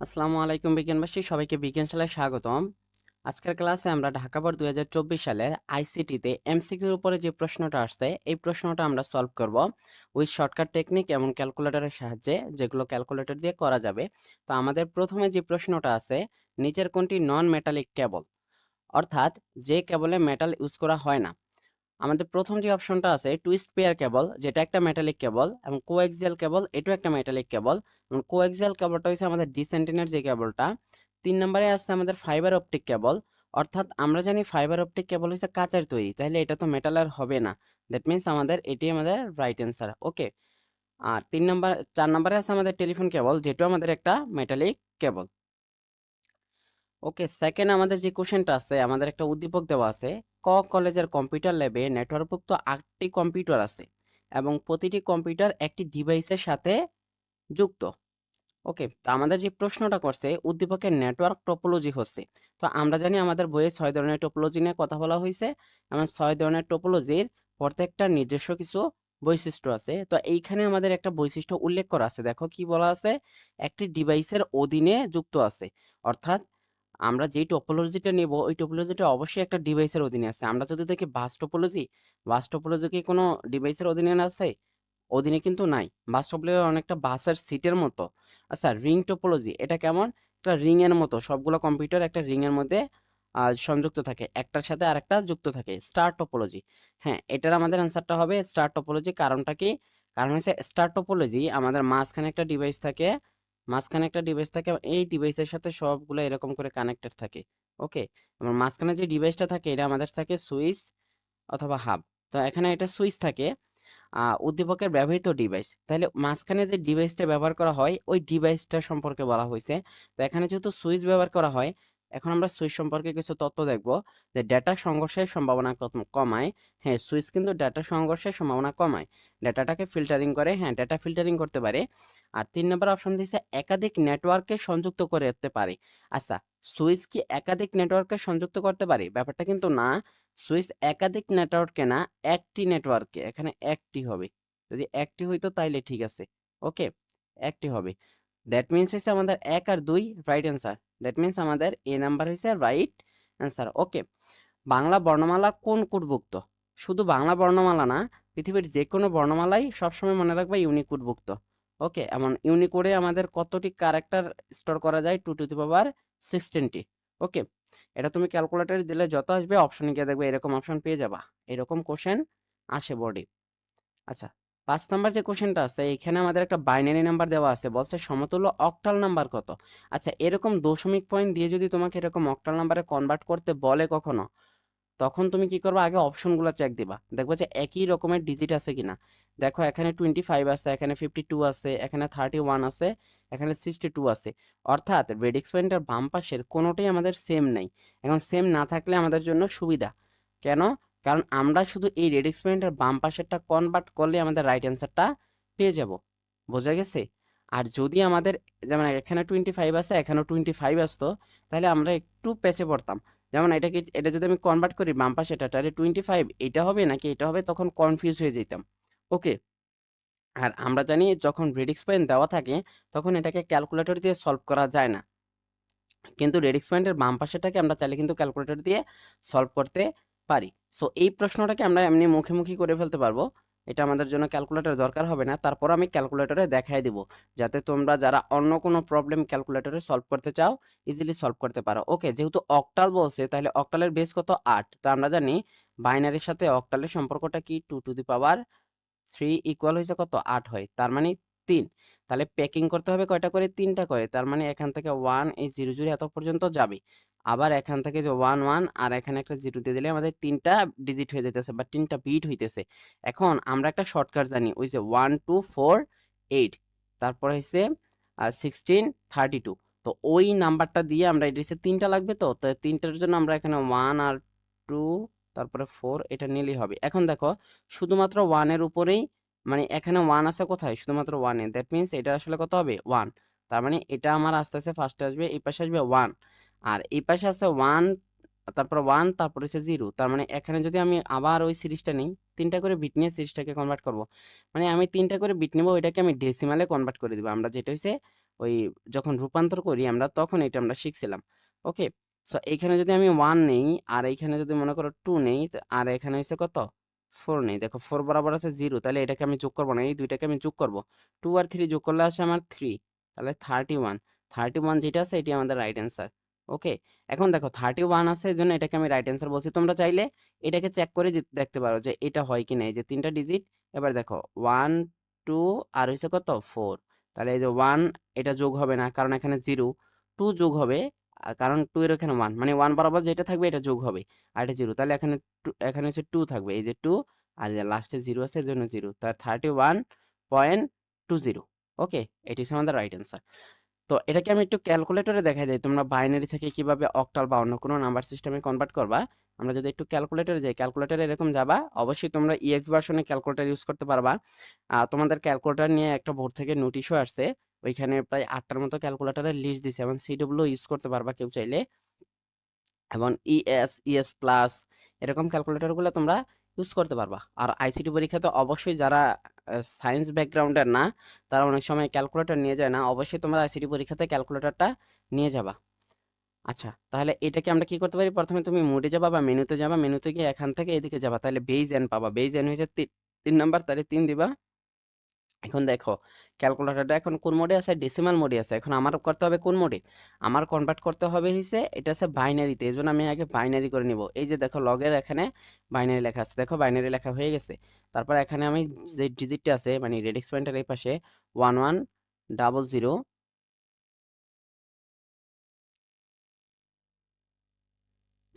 আসসালামু আলাইকুম বিজ্ঞানবাসী সবাইকে বিজ্ঞানশালায় স্বাগতম। আজকের ক্লাসে আমরা ঢাকা বোর্ড দু হাজার চব্বিশ সালের আইসিটিতে এমসিকিউর উপরে যে প্রশ্নটা আসছে, এই প্রশ্নটা আমরা সলভ করব উইথ শর্টকাট টেকনিক এবং ক্যালকুলেটরের সাহায্যে, যেগুলো ক্যালকুলেটর দিয়ে করা যাবে। তো আমাদের প্রথমে যে প্রশ্নটা আছে, নিচের কোনটি নন মেটালিক কেবল অর্থাৎ যে কেবলে মেটাল ইউজ করা হয় না আমাদের প্রথম যে অপশনটা আছে টুইস্ট পেয়ার কেবল যেটা একটা মেটালিক কেবল এবং কোএক্সিয়াল কেবল এটাও একটা মেটালিক কেবল এবং কোএক্সিয়াল কেবলটা হচ্ছে আমাদের ডিসেন্টিনের যে কেবলটা তিন নম্বরে আছে আমাদের ফাইবার অপটিক কেবল অর্থাৎ আমরা জানি ফাইবার অপটিক কেবল হচ্ছে কাঁচের তৈরি তাহলে এটা তো মেটালের হবে না। দ্যাট মিন্স আমাদের এটি আমাদের রাইট অ্যান্সার ওকে আর তিন নম্বর, চার নম্বরে আছে আমাদের টেলিফোন কেবল যেটাও আমাদের একটা মেটালিক কেবল ওকে সেকেন্ড আমাদের যে কোশ্চেনটা আছে, আমাদের একটা উদ্দীপক দেওয়া আছে, ক কলেজের কম্পিউটার ল্যাবে নেটওয়ার্কভুক্ত আটটি কম্পিউটার আছে এবং প্রতিটি কম্পিউটার একটি ডিভাইসের সাথে যুক্ত। ওকে, তো আমাদের যে প্রশ্নটা করছে, উদ্দীপকের নেটওয়ার্ক টোপোলজি হচ্ছে। তো আমরা জানি আমাদের বইয়ে ছয় ধরনের টোপোলজি নিয়ে কথা বলা হয়েছে। এবং ছয় ধরনের টোপোলজির প্রত্যেকটা নিজস্ব কিছু বৈশিষ্ট্য আছে। তো এইখানে আমাদের একটা বৈশিষ্ট্য উল্লেখ করা আছে। দেখো কি বলা আছে? একটি ডিভাইসের অধীনে যুক্ত আছে। অর্থাৎ আমরা যেই টোপোলজিটা নেব, ওই টোপোলজিটা অবশ্যই একটা ডিভাইসের অধীনে আছে। আমরা যদি দেখি বাস টোপোলজি বাস টোপোলজি কি কোনো ডিভাইসের অধীনে আছে? অধীনে কিন্তু নাই। বাস টোপোলজি অনেকটা বাসের সিটের মতো। আচ্ছা রিং টোপোলজি এটা কেমন? একটা রিং এর মতো। সবগুলো কম্পিউটার একটা রিং এর মধ্যে সংযুক্ত থাকে। একটার সাথে আরেকটা যুক্ত থাকে। স্টার টোপোলজি হ্যাঁ এটার আমাদের অ্যান্সারটা হবে স্টার টোপোলজি কারণটা কি? কারণ হচ্ছে স্টার টোপোলজি আমাদের মাঝখানে একটা ডিভাইস থাকে মাঝখানে একটা ডিভাইস থাকে এই ডিভাইসের সাথে সবগুলো এরকম করে কানেক্টেড থাকে ওকে এবং মাঝখানে যে ডিভাইসটা থাকে, এটা আমাদের থাকে সুইচ অথবা হাব তো এখানে এটা সুইচ থাকে উদ্দীপকের ব্যবহৃত ডিভাইস তাহলে মাঝখানে যে ডিভাইসটা ব্যবহার করা হয়, ওই ডিভাইসটা সম্পর্কে বলা হয়েছে তো এখানে যেহেতু সুইচ ব্যবহার করা হয় এখন আমরা সুইচ সম্পর্কে কিছু তথ্য দেখব যে ডেটা সংঘর্ষের সম্ভাবনা কমায়। হ্যাঁ সুইচ কিন্তু ডেটা সংঘর্ষের সম্ভাবনা কমায়। ডেটাটাকে ফিল্টারিং করে হ্যাঁ ডেটা ফিল্টারিং করতে পারে। আর তিন নম্বর অপশন দিয়েছে একাধিক নেটওয়ার্কে সংযুক্ত করে রাখতে পারে। আচ্ছা সুইচ কি একাধিক নেটওয়ার্কে সংযুক্ত করতে পারে? ব্যাপারটা কিন্তু না। সুইচ একাধিক নেটওয়ার্কে না, একটি নেটওয়ার্কে এখানে একটি হবে। যদি একটি হইতো তাইলে ঠিক আছে। ওকে, একটি হবে। দ্যাট মিনস হচ্ছে আমাদের এক আর দুই রাইট অ্যান্সার দ্যাট মিনস আমাদের এ নাম্বার হয়েছে রাইট অ্যান্সার ওকে বাংলা বর্ণমালা কোন কোডভুক্ত শুধু বাংলা বর্ণমালা না, পৃথিবীর যে কোনো বর্ণমালাই সবসময় মনে রাখবে ইউনিক কোডভুক্ত ওকে এমন ইউনিকোডে আমাদের কতটি ক্যারেক্টার স্টোর করা যায়? টু টু দি পাওয়ার সিক্সটিনটি ওকে এটা তুমি ক্যালকুলেটরে দিলে যত আসবে অপশনে গিয়ে দেখবে এরকম অপশন পেয়ে যাবা। এরকম কোশ্চেন আসে বডি আচ্ছা পাঁচ নাম্বার যে কোশ্চেনটা আছে, এখানে আমাদের একটা বাইনারি নাম্বার দেওয়া আছে, বলছে সমতুল্য অক্টাল নাম্বার কত? আচ্ছা এরকম দশমিক পয়েন্ট দিয়ে যদি তোমাকে এরকম অক্টাল নাম্বারে কনভার্ট করতে বলে কখনো, তখন তুমি কি করবে? আগে অপশনগুলো চেক দিবা। দেখব যে একই রকমের ডিজিট আছে কিনা। দেখো, এখানে টোয়েন্টি ফাইভ আছে, এখানে ফিফটি টু আছে, এখানে থার্টি ওয়ান আছে, এখানে সিক্সটি টু আছে। অর্থাৎ রেডিক্স পয়েন্টের বাম পাশের কোনোটাই আমাদের সেম নেই। এখন সেম না থাকলে আমাদের জন্য সুবিধা। কেন? কারণ আমরা শুধু এই রেডিক্স পয়েন্টের বাম পাশেরটা কনভার্ট করলে আমাদের রাইট অ্যান্সারটা পেয়ে যাব। বোঝা গেছে? আর যদি আমাদের যেমন এখানে টোয়েন্টি ফাইভ আসে এখানেও টোয়েন্টি ফাইভ আসতো, তাহলে আমরা একটু পেছে পড়তাম। যেমন এটাকে এটা যদি আমি কনভার্ট করি বাম পাশেটা তাহলে টোয়েন্টি ফাইভ এটা হবে নাকি এটা হবে তখন কনফিউজ হয়ে যেতাম। ওকে আর আমরা জানি যখন রেডিক্স পয়েন্ট দেওয়া থাকে, তখন এটাকে ক্যালকুলেটর দিয়ে সলভ করা যায় না। কিন্তু রেডিক্স পয়েন্টের বাম পাশেটাকে আমরা চাইলে কিন্তু ক্যালকুলেটর দিয়ে সলভ করতে পারি। সো এই প্রশ্নটাকে আমরা এমনি মুখে মুখোমুখি করে ফেলতে পারব। এটা আমাদের জন্য ক্যালকুলেটর দরকার হবে না। তারপর আমি ক্যালকুলেটরে দেখাই দিব। যাতে তোমরা যারা অন্য কোনো প্রবলেম ক্যালকুলেটরে সলভ করতে চাও ইজিলি সলভ করতে পারো। ওকে যেহেতু অক্টাল বলছে, তাহলে অক্টালের বেস কত? আট। তো আমরা জানি বাইনারির সাথে অক্টালের সম্পর্কটা কি? Two two the power three equal হয়েছে কত? আট হয়। তার মানে তিন। তাহলে প্যাকিং করতে হবে কয়টা করে? তিনটা করে। তার মানে এখান থেকে ওয়ান এই জিরো জিরো এত পর্যন্ত যাবে। আবার এখান থেকে যে ওয়ান ওয়ান আর এখানে একটা জিরো দিয়ে দিলে আমাদের তিনটা ডিজিট হয়ে যেতেছে বা তিনটা বিট হইতেছে। এখন আমরা একটা শর্টকাট জানি, ওই যে ওয়ান টু ফোর এইট তারপরে হচ্ছে সিক্সটিন থার্টি টু তো ওই নাম্বারটা দিয়ে আমরা এটা হচ্ছে তিনটা লাগবে তো? তো তিনটার জন্য আমরা এখানে ওয়ান আর টু তারপরে ফোর এটা নিলেই হবে। এখন দেখো, শুধুমাত্র ওয়ানের উপরেই মানে এখানে ওয়ান আছে কোথায়? শুধুমাত্র ওয়ানে দ্যাট মিনস এটা আসলে কত হবে? ওয়ান তার মানে এটা আমার আস্তে আস্তে ফার্স্টে আসবে, এই পাশে আসবে ওয়ান আর এই পাশে আছে ওয়ান তারপর ওয়ান তারপর হচ্ছে জিরো তার মানে এখানে যদি আমি আবার ওই সিরিজটা নিই, তিনটা করে বিট নিয়ে সিরিজটাকে কনভার্ট করব। মানে আমি তিনটা করে বিট নেব, ওইটাকে আমি ডেসিমালে কনভার্ট করে দিব। আমরা যেটা হচ্ছে ওই যখন রূপান্তর করি আমরা, তখন এটা আমরা শিখছিলাম। ওকে সো এইখানে যদি আমি ওয়ান নেই, আর এইখানে যদি মনে করো টু নেই আর এখানে হচ্ছে কত? ফোর নেই। দেখো ফোর বরাবর আছে জিরো তাহলে এটাকে আমি যোগ করব না। এই দুইটাকে আমি যোগ করব। টু আর থ্রি যোগ করলে আছে আমার থ্রি তাহলে থার্টি ওয়ান থার্টি ওয়ান যেটা আছে, এটি আমাদের রাইট অ্যান্সার ওকে? এখন দেখো থার্টি ওয়ান আছে এই জন্য এটাকে আমি রাইট অ্যান্সার বলছি। তোমরা চাইলে এটাকে চেক করে দেখতে পারো যে, এটা হয় কি না এই যে তিনটা ডিজিট এবার দেখো ওয়ান টু আর হচ্ছে কত? ফোর তাহলে এই যে ওয়ান এটা যোগ হবে না, কারণ এখানে জিরো টু যোগ হবে কারণ টু এর এখানে ওয়ান মানে ওয়ান বরাবর যেটা থাকবে, এটা যোগ হবে, আর এটা জিরো তাহলে এখানে এখানে হচ্ছে টু থাকবে, এই যে টু আর লাস্টে জিরো আছে এর জন্য জিরো তার thirty one point two zero okay? এটি হচ্ছে আমাদের রাইট অ্যান্সার তো এটাকে আমি একটু ক্যালকুলেটরে দেখাই দিই। তোমরা বাইনারি থেকে কীভাবে অক্টাল বা অন্য কোনো নাম্বার সিস্টেমে কনভার্ট করবা, আমরা যদি একটু ক্যালকুলেটরে যাই ক্যালকুলেটরে এরকম যাবা, অবশ্যই তোমরা ইএক্স ভার্সনে ক্যালকুলেটর ইউজ করতে পারবা। তোমাদের ক্যালকুলেটর নিয়ে একটা বোর্ড থেকে নোটিশও আসছে, ওইখানে প্রায় আটটার মতো ক্যালকুলেটরের লিস্ট দিছে, এবং সিডব্লিউ ইউজ করতে পারবা কেউ চাইলে। এবং ইএস ইএস প্লাস এরকম ক্যালকুলেটরগুলো তোমরা ইউজ করতে পারবা। আর আইসিটি পরীক্ষা তো অবশ্যই যারা সায়েন্স ব্যাকগ্রাউন্ডের না, তারা অনেক সময় ক্যালকুলেটর নিয়ে যায় না। অবশ্যই তোমরা আইসিটি পরীক্ষাতে ক্যালকুলেটরটা নিয়ে যাবা। আচ্ছা তাহলে এটাকে আমরা কি করতে পারি? প্রথমে তুমি মোডে যাবা বা মেনুতে যাবা। মেনুতে গিয়ে এখান থেকে এদিকে যাবা। তাহলে বেইজ এন পাবা। বেইজ এন হয়েছে তিন নম্বর তাহলে তিন দিবা। এখন দেখো ক্যালকুলেটরটা এখন কোন মোডে আছে? ডেসিমাল মোডে আছে। এখন আমার করতে হবে কোন মোডে আমার কনভার্ট করতে হবে হইছে, এটা আছে বাইনারিতে এই জন্য আমি আগে বাইনারি করে নিব। এই যে দেখো লগের এখানে বাইনারি লেখা আছে। দেখো বাইনারি লেখা হয়ে গেছে। তারপর এখানে আমি যে ডিজিটটা আছে মানে রেডিক্স পয়েন্টের এই পাশে ওয়ান ওয়ান ডাবল জিরো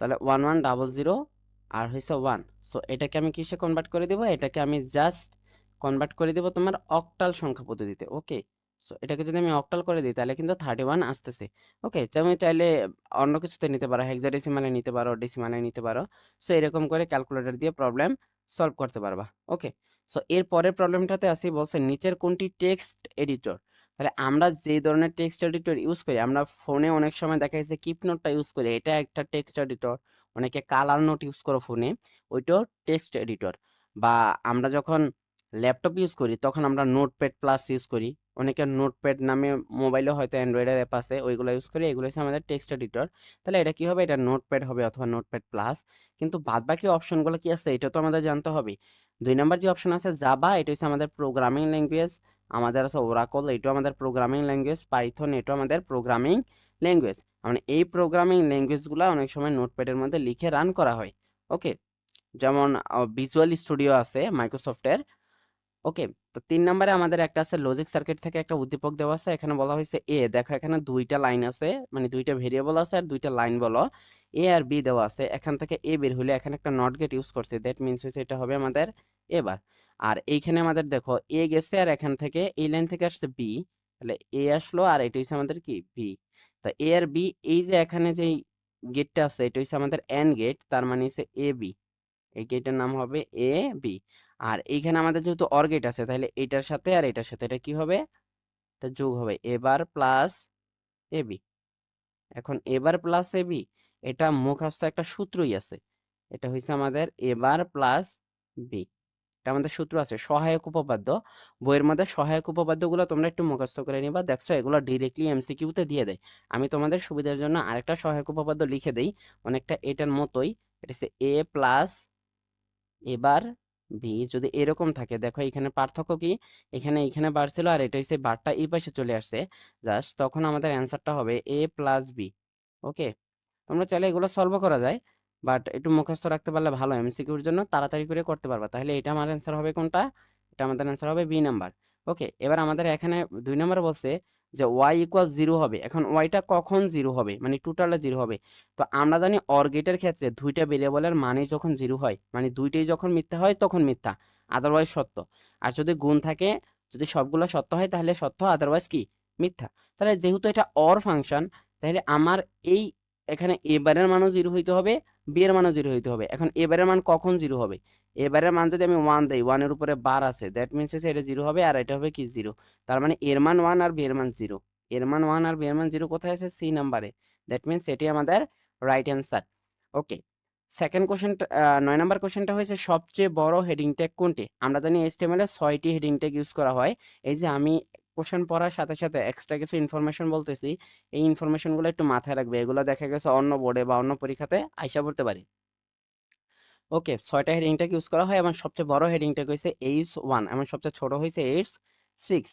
তাহলে ওয়ান ওয়ান ডাবল জিরো আর হয়েছে ওয়ান সো এটাকে আমি কিসে কনভার্ট করে দেবো? এটাকে আমি জাস্ট কনভার্ট করে দেবো তোমার অক্টাল সংখ্যা পদ্ধতিতে ওকে সো এটাকে যদি আমি অক্টাল করে দিই, তাহলে কিন্তু থার্টি ওয়ান আসতেছে ওকে তুমি চাইলে অন্য কিছুতে নিতে পারো হেক্সাডেসিমালে নিতে পারো ডেসিমালে নিতে পারো। সো এরকম করে ক্যালকুলেটর দিয়ে প্রবলেম সলভ করতে পারবা ওকে সো এর পরের প্রবলেমটাতে আসি, বলছে নিচের কোনটি টেক্সট এডিটর তাহলে আমরা যে ধরনের টেক্সট এডিটর ইউজ করি, আমরা ফোনে অনেক সময় দেখা যাচ্ছে কিপ নোটটা ইউজ করি, এটা একটা টেক্সট এডিটর অনেকে কালার নোট ইউজ করো ফোনে ওইটাও টেক্সট এডিটর বা আমরা যখন ল্যাপটপ ইউজ করি, তখন আমরা নোটপ্যাড প্লাস ইউজ করি। অনেকে নোটপ্যাড নামে মোবাইলে হয়তো অ্যান্ড্রয়েডের অ্যাপ আছে, ওইগুলো ইউজ করি, এগুলো হচ্ছে আমাদের টেক্সট এডিটর তাহলে এটা কি হবে? এটা নোটপ্যাড হবে অথবা নোটপ্যাড প্লাস কিন্তু বাদবাকি অপশনগুলো কি আছে? এটা তো আমাদের জানতে হবে। দুই নাম্বার যে অপশন আছে জাবা এটা হচ্ছে আমাদের প্রোগ্রামিং ল্যাঙ্গুয়েজ আমাদের আছে ওরাকল এটাও আমাদের প্রোগ্রামিং ল্যাঙ্গুয়েজ পাইথন এটাও আমাদের প্রোগ্রামিং ল্যাঙ্গুয়েজ মানে এই প্রোগ্রামিং ল্যাঙ্গুয়েজগুলো অনেক সময় নোটপ্যাডের মধ্যে লিখে রান করা হয়। ওকে যেমন ভিজুয়াল স্টুডিও আছে মাইক্রোসফটের ওকে, তো তিন নম্বরে আমাদের একটা আছে লজিক সার্কিট থেকে একটা উদ্দীপক দেওয়া আছে। এখানে বলা হয়েছে এ দেখো এখানে দুইটা লাইন আছে মানে দুইটা ভেরিয়েবল আছে আর দুইটা লাইন বলো। এ আর বি দেওয়া আছে, এখান থেকে এ বের হলে এখানে একটা নট গেট ইউজ করছে দ্যাট মিনস হচ্ছে এটা হবে আমাদের এবার আর এইখানে আমাদের দেখো এ গেছে আর এখান থেকে এই লাইন থেকে আসছে বি তাহলে এ আসলো আর এটা হচ্ছে আমাদের কি? বি তা এ আর বি এই যে এখানে যে গেটটা আছে, এটা হচ্ছে আমাদের এন গেট তার মানে হচ্ছে এ বি এই গেটের নাম হবে এ বি আর এইখানে আমাদের যেহেতু অর গেট আছে তাহলে এটার সাথে আর এটার সাথে এটা কি হবে? এটা যোগ হবে। এবার প্লাস এ বি এখন এবার প্লাস এ বি এটা মুখস্থ একটা সূত্রই আছে। এটা হচ্ছে আমাদের এবার প্লাস বি এটা আমাদের সূত্র আছে, সহায়ক উপপাদ্য। বইয়ের মধ্যে সহায়ক উপপাদ্যগুলো তোমরা একটু মুখস্থ করে নিবা। দেখছ, এগুলো ডিরেক্টলি এমসিকিউতে দিয়ে দেয়। আমি তোমাদের সুবিধার জন্য আরেকটা সহায়ক উপপাদ্য লিখে দেই। অনেকটা এটার মতোই। এটা হচ্ছে এ প্লাস এবার বি যদি এরকম থাকে, দেখো এখানে পার্থক্য কি? এখানে এখানে বার ছিল আর এটা হচ্ছে বারটা এই পাশে চলে আসছে। জাস্ট তখন আমাদের অ্যান্সারটা হবে এ প্লাস বি ওকে তোমরা চাইলে এগুলো সলভ করা যায় বাট একটু মুখস্থ রাখতে পারলে ভালো এমসিকিউর জন্য তাড়াতাড়ি করে করতে পারবা। তাহলে এটা আমার অ্যান্সার হবে কোনটা? এটা আমাদের অ্যান্সার হবে বি নাম্বার ওকে এবার আমাদের এখানে দুই নাম্বার বলছে যে ওয়াই ইকুয়াল জিরো হবে। এখন ওয়াইটা কখন জিরো হবে? মানে টোটালে জিরো হবে। তো আমরা জানি অর গেটের ক্ষেত্রে দুইটা ভেরিয়েবলের মানে যখন জিরো হয় মানে দুইটাই যখন মিথ্যা হয় তখন মিথ্যা আদারওয়াইজ সত্য। আর যদি গুণ থাকে, যদি সবগুলো সত্য হয় তাহলে সত্য আদারওয়াইজ কি? মিথ্যা। তাহলে যেহেতু এটা অর ফাংশন তাহলে আমার এই এখানে এবারের মানও জিরো হইতে হবে বি এর মানও জিরো হইতে হবে। এখন এবারের মান কখন জিরো হবে? এবারের মান যদি আমি ওয়ান দেই ওয়ানের উপরে বার আছে দ্যাট মিনস হচ্ছে এটা জিরো হবে আর এটা হবে কি জিরো তার মানে এর মান ওয়ান আর বি এর মান জিরো এর মান ওয়ান আর বি এর মান জিরো কোথায় আছে? সি নাম্বারে দ্যাট মিনস এটি আমাদের রাইট অ্যান্সার ওকে সেকেন্ড কোশ্চেনটা নয় নাম্বার কোশ্চেনটা হয়েছে, সবচেয়ে বড় হেডিং ট্যাগ কোনটি? আমরা জানি এইচটিএমএল এ ছয়টি হেডিং ট্যাগ ইউজ করা হয়। এই যে আমি কোশ্চেন পড়ার সাথে সাথে এক্সট্রা কিছু ইনফরমেশন বলতেছি। এই ইনফরমেশনগুলো একটু মাথায় রাখবে। এগুলো দেখা গেছে অন্য বোর্ডে বা অন্য পরীক্ষাতে আইসা পড়তে পারে। ওকে ছয়টা হেডিংটাকে ইউজ করা হয়। এবং সবচেয়ে বড় হেডিংটা হয়েছে এইচ ওয়ান এবং সবচেয়ে ছোট হয়েছে এইচ সিক্স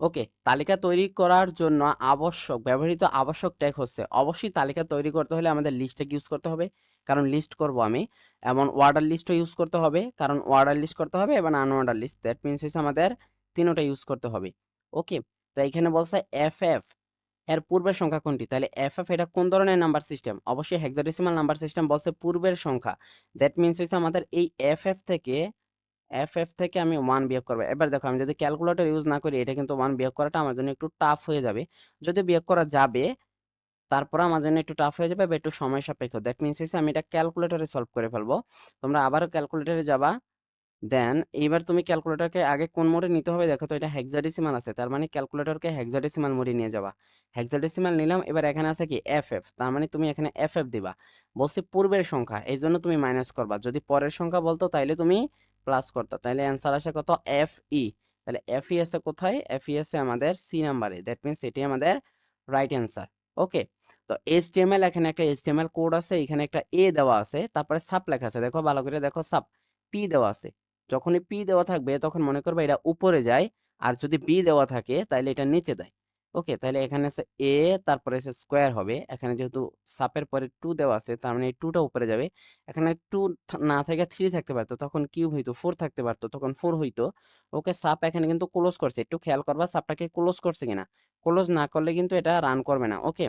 ওকে তালিকা তৈরি করার জন্য আবশ্যক, ব্যবহৃত আবশ্যক ট্যাগ হচ্ছে। অবশ্যই তালিকা তৈরি করতে হলে আমাদের লিস্টটাকে ইউজ করতে হবে? কারণ লিস্ট করব আমি। এমন ওয়ার্ডার লিস্টও ইউজ করতে হবে। কারণ ওয়ার্ডার লিস্ট করতে হবে এবং আনওয়ার্ডার লিস্ট দ্যাট মিনস হচ্ছে আমাদের তিনোটা ইউজ করতে হবে। ওকে তো এখানে বলছে এফ এফ এর পূর্বের সংখ্যা কোনটি? তাহলে এফ এফ এটা কোন ধরনের নাম্বার সিস্টেম অবশ্যই হেক্সাডেসিমাল নাম্বার সিস্টেম বলছে পূর্বের সংখ্যা। দ্যাট মিনস হচ্ছে আমাদের এই এফ এফ থেকে এফ এফ থেকে আমি ওয়ান বিয়োগ করব। এবার দেখো, আমি যদি ক্যালকুলেটর ইউজ না করি, এটা কিন্তু ওয়ান বিয়োগ করাটা আমার জন্য একটু টাফ হয়ে যাবে। যদি বিয়োগ করা যাবে, তারপর আমার জন্য একটু টাফ হয়ে যাবে, বা একটু সময় সাপেক্ষ। দ্যাট মিনস হচ্ছে আমি এটা ক্যালকুলেটরে সলভ করে ফেলব। তোমরা আবারও ক্যালকুলেটরে যাবা। দেন এইবার তুমি ক্যালকুলেটরকে আগে কোন মোডে নিতে হবে? দেখো তো এটা হেক্সাডেসিমাল আছে। তার মানে ক্যালকুলেটরকে হেক্সাডেসিমাল মোডে নিয়ে যাবা। হেক্সাডেসিমাল নিলাম, এবার এখানে আছে কি? এফ এফ তার মানে তুমি এখানে এফ এফ দিবা। বলছি পূর্বের সংখ্যা, এই জন্য তুমি মাইনাস করবা। যদি পরের সংখ্যা বলতো, তাইলে তুমি প্লাস করতো। তাহলে অ্যান্সার আসে কত? এফ ই তাহলে এফ ই আছে কোথায়? এফ ই আছে আমাদের সি নাম্বারে দ্যাট মিনস এটি আমাদের রাইট অ্যান্সার ওকে তো এইচটিএমএল এখানে একটা এস এইচটিএমএল কোড আছে। এখানে একটা এ দেওয়া আছে। তারপরে সাপ লেখা আছে। দেখো, ভালো করে দেখো সাপ পি দেওয়া আছে। যখনই পি দেওয়া থাকবে, তখন মনে করবে এটা উপরে যায়। আর যদি বি দেওয়া থাকে তাহলে এটা নিচে দেয়। ওকে? তাহলে এখানে আছে এ, তারপরে আছে স্কোয়ার হবে। এখানে যেহেতু সাপের পরে টু দেওয়া আছে, তার মানে টুটা উপরে যাবে। এখানে টু না থেকে থ্রি থাকতে পারতো, তখন কিউব হইতো, ফোর থাকতে পারতো, তখন ফোর হইতো। ওকে? সাপ এখানে কিন্তু ক্লোজ করছে। একটু খেয়াল করবা সাপটাকে ক্লোজ করছে কিনা। ক্লোজ না করলে কিন্তু এটা রান করবে না, ওকে?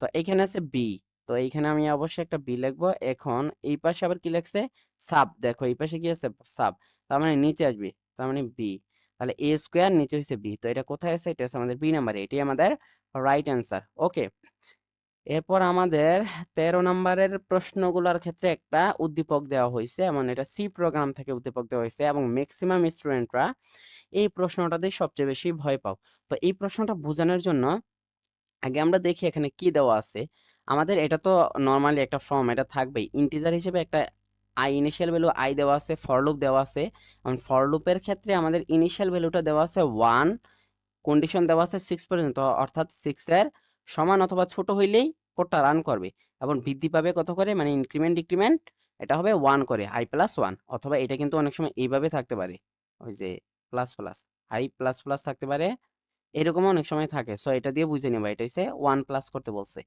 তো এইখানে আছে বি। তো এইখানে আমি অবশ্যই একটা বি লিখব। এখন এই পাশে আবার কি লিখছে? সাব দেখো এই পাশে কি আছে? সাব তার মানে নিচে আসবে, তার মানে বি তাহলে এ স্কোয়ার নিচে হচ্ছে বি তো এটা কোথায় আছে? এটা আছে আমাদের বি নাম্বারে এটি আমাদের রাইট অ্যান্সার ওকে এরপর আমাদের তেরো নম্বরের প্রশ্নগুলোর ক্ষেত্রে একটা উদ্দীপক দেওয়া হয়েছে এবং এটা সি প্রোগ্রাম থেকে উদ্দীপক দেওয়া হয়েছে এবং ম্যাক্সিমাম স্টুডেন্টরা এই প্রশ্নটাতে সবচেয়ে বেশি ভয় পাও। তো এই প্রশ্নটা বোঝানোর জন্য আগে আমরা দেখি এখানে কি দেওয়া আছে। আমাদের এটা তো নর্মালি একটা ফর্ম এটা থাকবেই। ইন্টিজার হিসেবে একটা আই ইনিশিয়াল ভ্যালু আই দেওয়া আছে ফর লুপ দেওয়া আছে। ফর লুপের ক্ষেত্রে আমাদের ইনিশিয়াল ভ্যালুটা দেওয়া আছে ওয়ান কন্ডিশন দেওয়া আছে সিক্স পর্যন্ত। অর্থাৎ সিক্সের সমান অথবা ছোট হইলেই কোডটা রান করবে। এবং বৃদ্ধি পাবে কত করে? মানে ইনক্রিমেন্ট ডিক্রিমেন্ট এটা হবে ওয়ান করে আই প্লাস ওয়ান অথবা এটা কিন্তু অনেক সময় এইভাবে থাকতে পারে। ওই যে plus plus I plus plus থাকতে পারে। এরকমও অনেক সময় থাকে। সো এটা দিয়ে বুঝে নেবা, এটা হচ্ছে ওয়ান প্লাস করতে বলছে।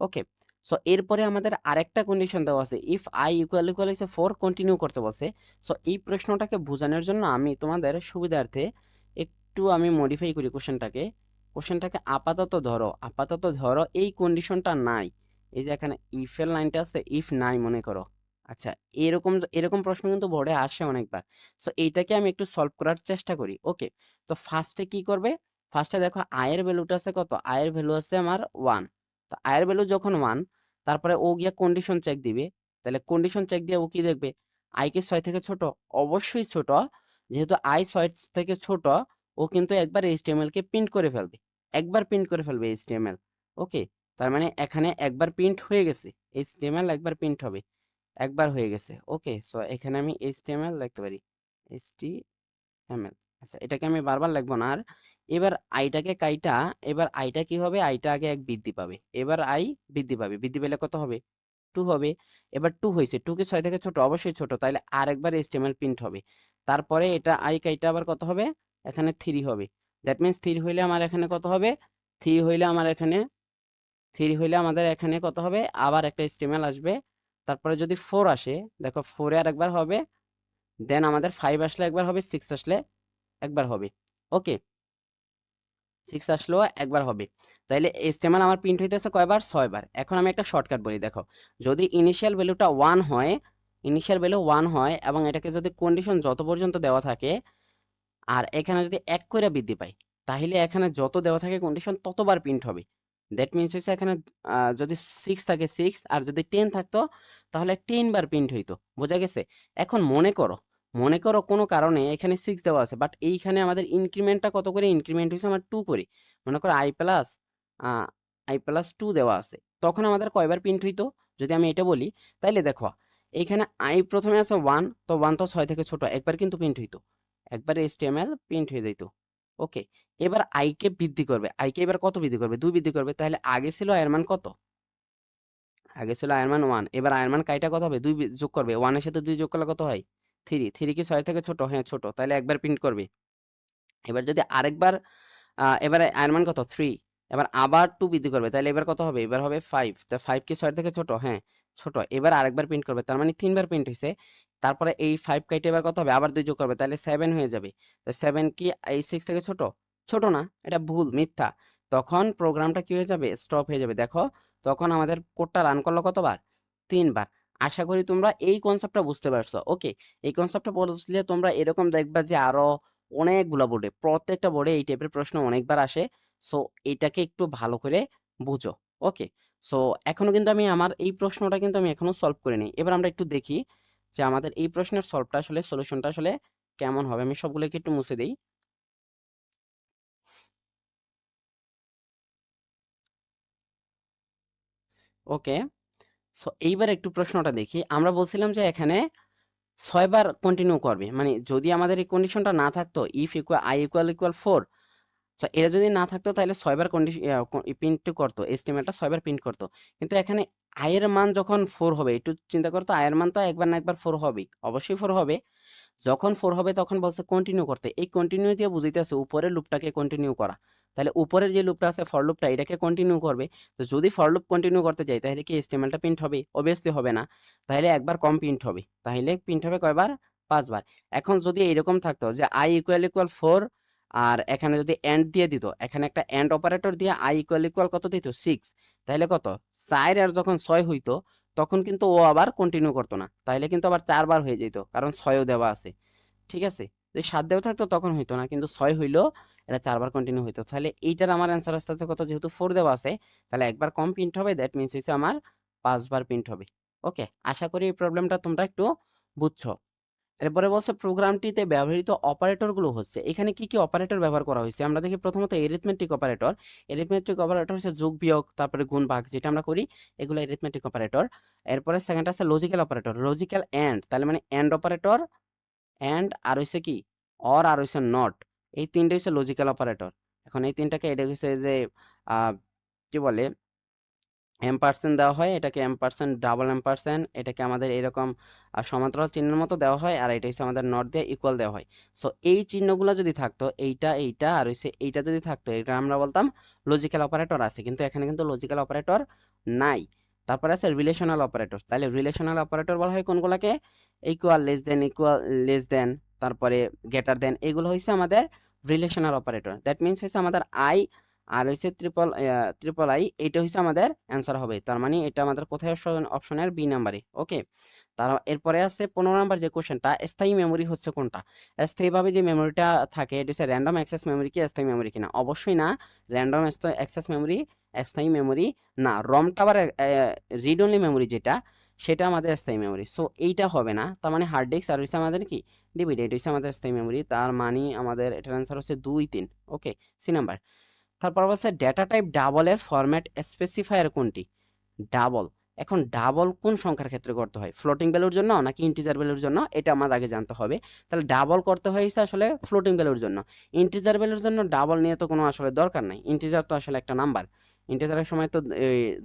ওকে সো এরপরে আমাদের আরেকটা কন্ডিশন দেওয়া আছে। ইফ আই ইকুয়াল ইকুয়াল হচ্ছে ফোর কন্টিনিউ করতে বলছে। সো এই প্রশ্নটাকে বোঝানোর জন্য আমি তোমাদের সুবিধার্থে একটু আমি মডিফাই করি কোশ্চেনটাকে কোশ্চেনটাকে আপাতত ধরো আপাতত ধরো এই কন্ডিশনটা নাই। এই যে এখানে ইফের লাইনটা আছে ইফ নাই মনে করো। আচ্ছা এরকম এরকম প্রশ্ন কিন্তু বোর্ডে আসে অনেকবার। সো এইটাকে আমি একটু সলভ করার চেষ্টা করি ওকে তো ফার্স্টে কি করবে? ফার্স্টে দেখো আয়ের ভ্যালুটা আছে কত? আয়ের ভ্যালু আছে আমার ওয়ান তো আয়ের ভ্যালু যখন ওয়ান তারপরে ও গিয়া কন্ডিশন চেক দিবে। তাহলে কন্ডিশন চেক দিয়ে ও কি দেখবে? আই কি ছয় থেকে ছোট? অবশ্যই ছোট। যেহেতু আই ছয় থেকে ছোট, ও কিন্তু একবার এইচটিএমএল কে প্রিন্ট করে ফেলবে। একবার প্রিন্ট করে ফেলবে এইচটিএমএল ওকে তার মানে এখানে একবার প্রিন্ট হয়ে গেছে। এইচটিএমএল একবার প্রিন্ট হবে। একবার হয়ে গেছে ওকে সো এখানে আমি এইচটিএমএল লিখতে পারি। এইচটিএমএল আচ্ছা এটাকে আমি বারবার লিখব না আর এবার আইটাকে কাইটা, এবার আইটা কি হবে? আইটা আগে এক বৃদ্ধি পাবে। এবার আই বৃদ্ধি পাবে। বৃদ্ধি পেলে কত হবে? টু হবে। এবার টু হয়েছে। টু কি ছয় থেকে ছোট, অবশ্যই ছোট। তাহলে আর একবার এইচটিএমএল প্রিন্ট হবে। তারপরে এটা আই কাইটা আবার কত হবে? এখানে থ্রি হবে। দ্যাট মিনস থ্রি হইলে আমার এখানে কত হবে? থ্রি হইলে আমার এখানে থ্রি হইলে আমাদের এখানে কত হবে? আবার একটা এইচটিএমএল আসবে। তারপরে যদি ফোর আসে, দেখো ফোরে আর একবার হবে। দেন আমাদের ফাইভ আসলে একবার হবে সিক্স আসলে একবার হবে। ওকে সিক্স আসলেও একবার হবে। তাইলে এস্টেমাল আমার প্রিন্ট হইতেছে কয়বার? ছয়বার। এখন আমি একটা শর্টকাট বলি, দেখো। যদি ইনিশিয়াল ভ্যালুটা ওয়ান হয় ইনিশিয়াল ভ্যালু ওয়ান হয় এবং এটাকে যদি কন্ডিশন যত পর্যন্ত দেওয়া থাকে, আর এখানে যদি এক করে বৃদ্ধি পায় তাহলে এখানে যত দেওয়া থাকে কন্ডিশন ততবার প্রিন্ট হবে। দ্যাট মিনস হচ্ছে এখানে যদি সিক্স থাকে সিক্স আর যদি টেন থাকতো, তাহলে টেন বার প্রিন্ট হইতো। বোঝা গেছে? এখন মনে করো মনে করো কোনো কারণে এখানে সিক্স দেওয়া আছে বাট এইখানে আমাদের ইনক্রিমেন্টটা কত করে? ইনক্রিমেন্ট হয়েছে আমার টু করে। মনে করো I plus I plus two দেওয়া আছে। তখন আমাদের কয়বার প্রিন্ট হইতো? যদি আমি এটা বলি, তাইলে দেখো, এইখানে আই প্রথমে আছে ওয়ান তো ওয়ান তো ছয় থেকে ছোট, একবার কিন্তু প্রিন্ট হইতো। একবার এইচটিএমএল প্রিন্ট হয়ে যেত ওকে এবার আই কে বৃদ্ধি করবে। আই কে এবার কত বৃদ্ধি করবে? দুই বৃদ্ধি করবে। তাহলে আগে ছিল আয়ের মান কত? আগে ছিল আয়ের মান ওয়ান এবার আয়ের মান কাইটা কত হবে? দুই যোগ করবে। ওয়ানের সাথে দুই যোগ করলে কত হয়? থ্রি থ্রি কি ছয় থেকে ছোট? হ্যাঁ ছোট। তাহলে একবার প্রিন্ট করবে। এবার যদি আরেকবার এবারে আয়ের মান কত? থ্রি। এবার আবার টু বৃদ্ধি করবে। তাহলে এবার কত হবে? এবার হবে ফাইভ তা ফাইভ কি ছয় থেকে ছোট? হ্যাঁ ছোট। এবার আরেকবার প্রিন্ট করবে। তার মানে তিনবার প্রিন্ট হয়েছে তারপরে এই ফাইভ কাইটে এবার কত হবে? আবার দুই যোগ করবে। তাহলে সেভেন হয়ে যাবে। তো সেভেন কি এই সিক্স থেকে ছোট? ছোট না। এটা ভুল, মিথ্যা। তখন প্রোগ্রামটা কি হয়ে যাবে? স্টপ হয়ে যাবে। দেখো, তখন আমাদের কোডটা রান করল কতবার? তিনবার। আশা করি তোমরা এই কনসেপ্টটা বুঝতে পারছ ওকে এই কনসেপ্টটা বুঝলে তোমরা এরকম দেখবা যে আরও অনেকগুলো বোর্ডে প্রত্যেকটা বোর্ডে এই টাইপের প্রশ্ন অনেকবার আসে সো এটাকে একটু ভালো করে বুঝো ওকে সো এখনও কিন্তু আমি আমার এই প্রশ্নটা কিন্তু আমি এখনও সলভ করিনি। এবার আমরা একটু দেখি যে আমাদের এই প্রশ্নের সলভটা আসলে সলিউশনটা আসলে কেমন হবে? আমি সবগুলোকে একটু মুছে দিই। ওকে সো এইবার একটু প্রশ্নটা দেখি। আমরা বলছিলাম যে এখানে ছয়বার কন্টিনিউ করবে। মানে যদি আমাদের এই কন্ডিশনটা না থাকতো if equal I equal equal four তো এটা যদি না থাকতো তাহলে ছয়বার কন্ডিশন প্রিন্ট করতো এস্টিমেটটা ছয়বার প্রিন্ট করতো। কিন্তু এখানে আয়ের মান যখন ফোর হবে, একটু চিন্তা করতো আয়ের মান তো একবার না একবার ফোর হবেই, অবশ্যই ফোর হবে। যখন ফোর হবে তখন বলছে কন্টিনিউ করতে। এই কন্টিনিউ দিয়ে বুঝিতেছে উপরের লুপটাকে কন্টিনিউ করা। তাহলে উপরের যে লুপটা আছে ফর লুপটা এটাকে কন্টিনিউ করবে। তো যদি ফর লুপ কন্টিনিউ করতে যাই, তাহলে কি এস্টিমেলটা প্রিন্ট হবে? অবভিয়াসলি হবে না। তাহলে একবার কম প্রিন্ট হবে। তাহলে প্রিন্ট হবে কয়বার? পাঁচবার। এখন যদি এইরকম থাকতো যে আই ইকুয়াল ইকুয়াল ফোর আর এখানে যদি এন্ড দিয়ে দিত, এখানে একটা এন্ড অপারেটর দিয়ে আই ইকুয়াল ইকুয়াল কত দিত? সিক্স তাহলে কত? চার আর যখন ছয় হইতো, তখন কিন্তু ও আবার কন্টিনিউ করতো না। তাহলে কিন্তু আবার চারবার হয়ে যেত, কারণ ছয়ও দেওয়া আছে। ঠিক আছে? যদি সাত দেওয়া থাকতো, তখন হইতো না। কিন্তু ছয় হইল এটা চারবার কন্টিনিউ হইতো। তাহলে এইটার আমার অ্যান্সার আসতে কত? যেহেতু ফোর দেওয়া আছে, তাহলে একবার কম প্রিন্ট হবে দ্যাট মিনস হচ্ছে আমার পাঁচবার প্রিন্ট হবে। ওকে আশা করি এই প্রবলেমটা তোমরা একটু বুঝছ। এরপরে বলছে, প্রোগ্রামটিতে ব্যবহৃত অপারেটরগুলো হচ্ছে। এখানে কি কি অপারেটর ব্যবহার করা হয়েছে? আমরা দেখি প্রথমত এরিথমেটিক অপারেটর এরিথমেটিক অপারেটর হচ্ছে যোগ, বিয়োগ, তারপরে গুণ, ভাগ, যেটা আমরা করি, এগুলো এরিথমেটিক অপারেটর এরপরে সেকেন্ড আছে লজিক্যাল অপারেটর লজিক্যাল অ্যান্ড তাহলে মানে অ্যান্ড অপারেটর অ্যান্ড আর হইছে কি? অর আর হইছে নট এই তিনটে হচ্ছে লজিক্যাল অপারেটর এখন এই তিনটাকে এটা হচ্ছে যে কি বলে? এম পার্সেন্ট দেওয়া হয়, এটাকে M percent double M percent এটাকে আমাদের এরকম সমান্তরাল চিহ্নের মতো দেওয়া হয়, আর এটা হচ্ছে আমাদের নট দিয়ে ইকুয়াল দেওয়া হয়। সো এই চিহ্নগুলো যদি থাকতো, এইটা এইটা, আর হচ্ছে এইটা যদি থাকতো, এটা আমরা বলতাম লজিক্যাল অপারেটর আছে, কিন্তু এখানে কিন্তু লজিক্যাল অপারেটর নাই। তারপরে আছে রিলেশনাল অপারেটর তাহলে রিলেশনাল অপারেটর বলা হয় কোনগুলোকে? Equal less than equal less than তারপরে গ্রেটার দেন এগুলো হচ্ছে আমাদের রিলেশনাল অপারেটর দ্যাট মিনস হচ্ছে আমাদের আই আর হচ্ছে ট্রিপল ট্রিপল আই এইটা হচ্ছে আমাদের অ্যান্সার হবে। তার মানে এটা আমাদের কোথায় অপশন অপশনের বি নাম্বারে ওকে তার, এরপরে আছে পনেরো নাম্বার যে কোশ্চেনটা স্থায়ী মেমোরি হচ্ছে কোনটা? স্থায়ীভাবে যে মেমোরিটা থাকে, এটা হচ্ছে র্যান্ডম অ্যাক্সেস মেমোরি কি, স্থায়ী মেমোরি কিনা? অবশ্যই না র্যান্ডম অ্যাক্সেস মেমোরি স্থায়ী মেমোরি না। রমটা আবার রিড অনলি মেমোরি যেটা সেটা আমাদের স্থায়ী মেমোরি সো এইটা হবে না। তার মানে হার্ড ডিস্ক আর হচ্ছে আমাদের কি? ডিভিডি এটা হচ্ছে আমাদের স্থায়ী মেমোরি তার মানে আমাদের এটার অ্যান্সার হচ্ছে দুই, তিন। ওকে সি নাম্বার তারপর বলছে ডেটা টাইপ ডাবলের ফরম্যাট স্পেসিফায়ার কোনটি? ডাবল এখন ডাবল কোন সংখ্যার ক্ষেত্রে করতে হয়? ফ্লোটিং ভ্যালুর জন্য নাকি ইন্টিজার ভ্যালুর জন্য? এটা আমার আগে জানতে হবে। তাহলে ডাবল করতে হয়েছে আসলে ফ্লোটিং ভ্যালুর জন্য। ইন্টিজার ভ্যালুর জন্য ডাবল নিয়ে তো কোনো আসলে দরকার নাই। ইন্টিজার তো আসলে একটা নাম্বার ইন্টিজারের সময় তো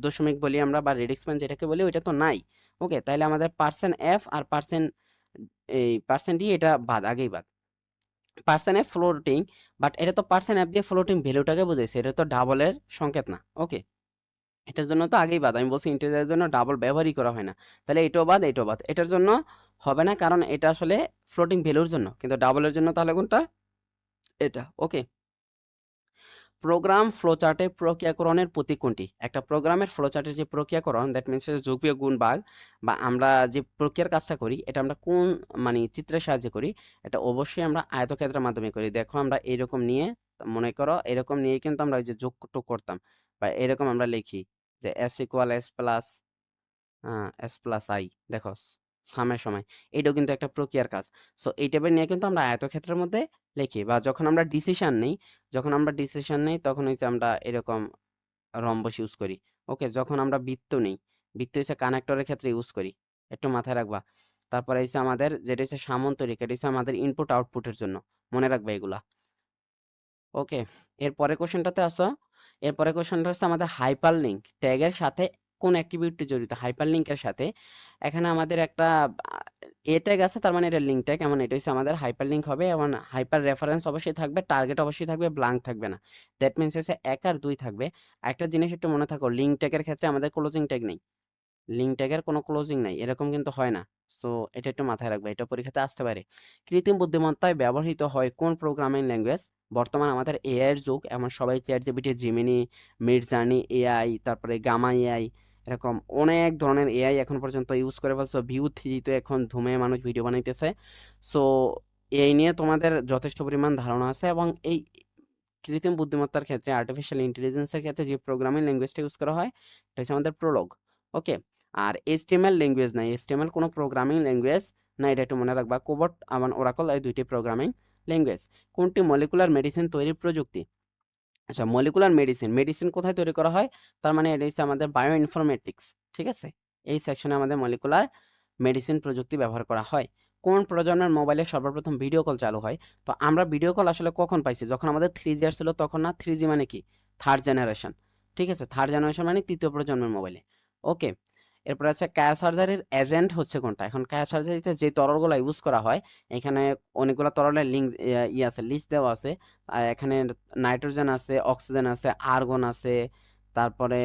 দশমিক বলি আমরা বা মান যেটাকে বলি, ওইটা তো নাই। ওকে তাহলে আমাদের পার্সেন্ট এফ আর পার্সেন্ট এই পার্সেন্ট ডি এটা বাদ, আগেই বাদ। পার্সেন্ট এফ ফ্লোটিং বাট এটা তো পার্সেন্ট অ্যাপ দিয়ে ফ্লোটিং ভ্যালুটাকে বুঝাইছে, এটা তো ডাবলের সংকেত না ওকে এটার জন্য তো আগেই বাদ, আমি বলছি ইন্টিজারের জন্য ডাবল ব্যবহারই করা হয় না তাহলে এটাও বাদ এটাও বাদ। এটার জন্য হবে না, কারণ এটা আসলে ফ্লোটিং ভ্যালুর জন্য, কিন্তু ডাবলের জন্য তাহলে কোনটা? এটা ওকে প্রোগ্রাম ফ্লোচার্টে প্রক্রিয়াকরণের প্রতীক কোনটি? একটা প্রোগ্রামের ফ্লোচার্টের যে প্রক্রিয়াকরণ দ্যাট মিনস যোগ বিয়োগ গুণ ভাগ বা আমরা যে প্রক্রিয়ার কাজটা করি, এটা আমরা কোন মানে চিত্রের সাহায্যে করি, এটা অবশ্যই আমরা আয়তক্ষেত্রের মাধ্যমে করি। দেখো আমরা এইরকম নিয়ে, মনে করো এরকম নিয়ে কিন্তু আমরা ওই যে যোগ টোগ করতাম বা এরকম আমরা লিখি যে S equal S plus S plus I দেখো সামের সময়। এটাও কিন্তু একটা প্রক্রিয়ার কাজ। সো এই টাইপের নিয়ে কিন্তু আমরা আয়তক্ষেত্রের মধ্যে লিখি বা যখন আমরা ডিসিশন নেই, যখন আমরা ডিসিশন নেই, তখন হচ্ছে আমরা এরকম রম্বস ইউজ করি। ওকে যখন আমরা বৃত্ত নেই, বৃত্ত হচ্ছে কানেক্টরের ক্ষেত্রে ইউজ করি। একটু মাথায় রাখবা। তারপরে হচ্ছে আমাদের যেটা হচ্ছে সামন্তরিক, এটা হচ্ছে আমাদের ইনপুট আউটপুটের জন্য। মনে রাখবে এগুলা। ওকে এরপরে কোশ্চেনটাতে আসো। এরপরে কোশ্চেনটা হচ্ছে আমাদের হাইপার লিঙ্ক ট্যাগের সাথে কোন অ্যাক্টিভিটি জড়িত। হাইপার লিঙ্কের সাথে। এখানে আমাদের একটা এ ট্যাগ আছে, তার মানে এটা লিঙ্ক ট্যাগ এমন, এটা হচ্ছে আমাদের হাইপার লিঙ্ক হবে। এবং হাইপার রেফারেন্স অবশ্যই থাকবে টার্গেট অবশ্যই থাকবে ব্লাঙ্ক থাকবে না। দ্যাট মিনস হচ্ছে এক আর দুই থাকবে। একটা জিনিস একটু মনে থাকো লিঙ্ক ট্যাগের ক্ষেত্রে আমাদের ক্লোজিং ট্যাগ নেই। লিঙ্ক ট্যাগের কোনো ক্লোজিং নাই, এরকম কিন্তু হয় না। সো এটা একটু মাথায় রাখবে, এটা পরীক্ষাতে আসতে পারে। কৃত্রিম বুদ্ধিমত্তায় ব্যবহৃত হয় কোন প্রোগ্রামিং ল্যাঙ্গুয়েজ বর্তমান আমাদের এআই যুগ, এমন সবাই chat GPT Gemini Midjourney AI তারপরে গামা এআই এরকম অনেক ধরনের এআই এখন পর্যন্ত ইউজ করে ফেলছো। ভিউ থ্রিতে এখন ধুমে মানুষ ভিডিও বানাইতেছে। সো এই নিয়ে তোমাদের যথেষ্ট পরিমাণ ধারণা আছে এবং এই কৃত্রিম বুদ্ধিমত্তার ক্ষেত্রে আর্টিফিশিয়াল ইন্টেলিজেন্সের ক্ষেত্রে যে প্রোগ্রামিং ল্যাঙ্গুয়েজটা ইউজ করা হয়, এটা হচ্ছে আমাদের প্রোলগ ওকে আর এইচটিএমএল ল্যাঙ্গুয়েজ নাই। এইচটিএমএল কোনো প্রোগ্রামিং ল্যাঙ্গুয়েজ না এটা একটু মনে রাখবা। কোবট আবার ওরাকল এই দুইটি প্রোগ্রামিং ল্যাঙ্গুয়েজ কোনটি মলিকুলার মেডিসিন তৈরির প্রযুক্তি? আচ্ছা মলিকুলার মেডিসিন মেডিসিন কোথায় তৈরি করা হয়? তার মানে এটা হচ্ছে আমাদের বায়ো ইনফরমেটিক্স ঠিক আছে? এই সেকশনে আমাদের মলিকুলার মেডিসিন প্রযুক্তি ব্যবহার করা হয়। কোন প্রজন্মের মোবাইলে সর্বপ্রথম ভিডিও কল চালু হয়? তো আমরা ভিডিও কল আসলে কখন পাইছি? যখন আমাদের থ্রি জি ছিল, তখন না থ্রি জি মানে কি? থার্ড জেনারেশন ঠিক আছে? থার্ড জেনারেশন মানে তৃতীয় প্রজন্মের মোবাইলে ওকে এরপর আছে কায়া সার্জারির এজেন্ট হচ্ছে কোনটা? এখন কায়া সার্জারিতে যে তরলগুলো ইউজ করা হয়, এখানে অনেকগুলো তরলের লিঙ্ক ই আছে লিস্ট দেওয়া আছে। এখানে নাইট্রোজেন আছে অক্সিজেন আছে আর্গন আছে, তারপরে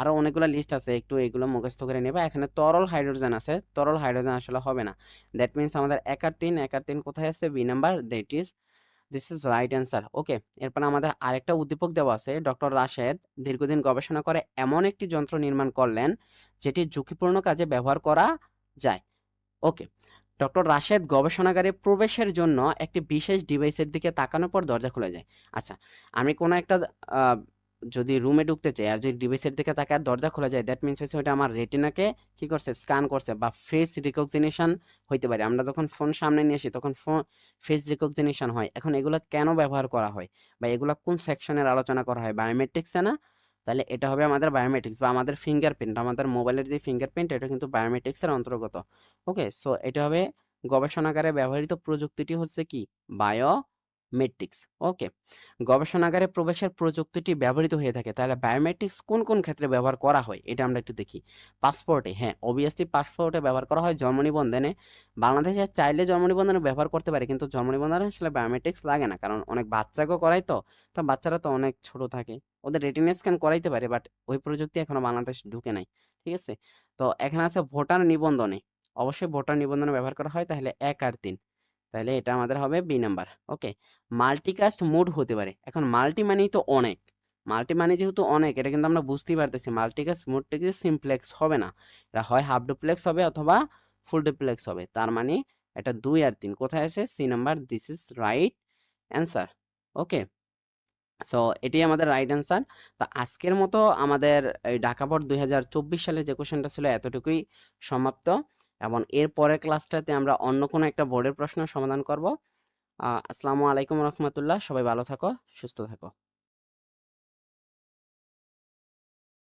আরও অনেকগুলো লিস্ট আছে, একটু এগুলো মুখস্থ করে নেবা। এখানে তরল হাইড্রোজেন আছে, তরল হাইড্রোজেন আসলে হবে না। দ্যাট মিনস আমাদের একার তিন একার তিন কোথায় আছে? B number that is this is right answer okay এরপর আমাদের আরেকটা উদ্দীপক দেওয়া আছে ডক্টর রাশেদ দীর্ঘদিন গবেষণা করে এমন একটি যন্ত্র নির্মাণ করলেন, যেটি ঝুঁকিপূর্ণ কাজে ব্যবহার করা যায়। ওকে ডক্টর রাশেদ গবেষণাগারে প্রবেশের জন্য একটি বিশেষ ডিভাইসের দিকে তাকানোর পর দরজা খুলে যায়। আচ্ছা আমি কোনো একটা যদি রুমে ঢুকতে চাই আর যদি ডিভাইসের দিকে তাকে আর দরজা খোলা যায় দ্যাট মিনস হচ্ছে ওটা আমার রেটিনাকে কি করছে? স্ক্যান করছে বা ফেস রিকগনিশন হইতে পারে। আমরা যখন ফোন সামনে নিয়ে আসি, তখন ফোন ফেস রিকগনিশন হয়। এখন এগুলো কেন ব্যবহার করা হয়? বা এগুলো কোন সেকশনের আলোচনা করা হয়? বায়োমেট্রিক্সে না? তাহলে এটা হবে আমাদের বায়োমেট্রিক্স বা আমাদের ফিঙ্গারপ্রিন্ট আমাদের মোবাইলের যে ফিঙ্গারপ্রিন্ট এটা কিন্তু বায়োমেট্রিক্সের অন্তর্গত। ওকে সো এটা হবে গবেষণাগারে ব্যবহৃত প্রযুক্তিটি হচ্ছে কি? বায়োমেট্রিক্স ওকে গবেষণাগারে প্রবেশের প্রযুক্তিটি ব্যবহৃত হয়ে থাকে। তাহলে বায়োমেট্রিক্স কোন কোন ক্ষেত্রে ব্যবহার করা হয়? এটা আমরা একটু দেখি। পাসপোর্টে হ্যাঁ অবভিয়াসলি পাসপোর্টে ব্যবহার করা হয় জন্ম নিবন্ধনে বাংলাদেশে চাইলে জন্ম নিবন্ধনে ব্যবহার করতে পারে, কিন্তু জন্ম নিবন্ধনে আসলে বায়োমেট্রিক্স লাগে না। কারণ অনেক বাচ্চাকেও করাই তো তো বাচ্চারা তো অনেক ছোট থাকে। ওদের রেটিনা স্ক্যান করাইতে পারে বাট ওই প্রযুক্তি এখনও বাংলাদেশ ঢুকে নাই, ঠিক আছে? তো এখানে আছে ভোটার নিবন্ধনে। অবশ্যই ভোটার নিবন্ধনে ব্যবহার করা হয়, তাহলে এক আর তিন। তাহলে এটা আমাদের হবে B number okay multicast mode হতে পারে, এখন মাল্টি মানেই তো অনেক মাল্টি মানে যেহেতু অনেক, এটা কিন্তু আমরা বুঝতেই পারতেছি মাল্টিকাস্ট মোডটা কিন্তু সিমপ্লেক্স হবে না, এটা হয় হাফ ডুপ্লেক্স হবে অথবা ফুল ডুপ্লেক্স হবে, তার মানে এটা দুই আর তিন, কোথায় আছে? C number this is right answer okay so এটাই আমাদের রাইট অ্যান্সার তো আজকের মতো আমাদের এই ঢাকা বোর্ড দুই হাজার চব্বিশ সালে যে কোশ্চেনটা ছিল, এতটুকুই সমাপ্ত। এবং এর পরের ক্লাসটাতে আমরা অন্য কোনো একটা বোর্ডের প্রশ্ন সমাধান করব। আসসালামু আলাইকুম রহমতুল্লাহ, সবাই ভালো থাকো, সুস্থ থাকো।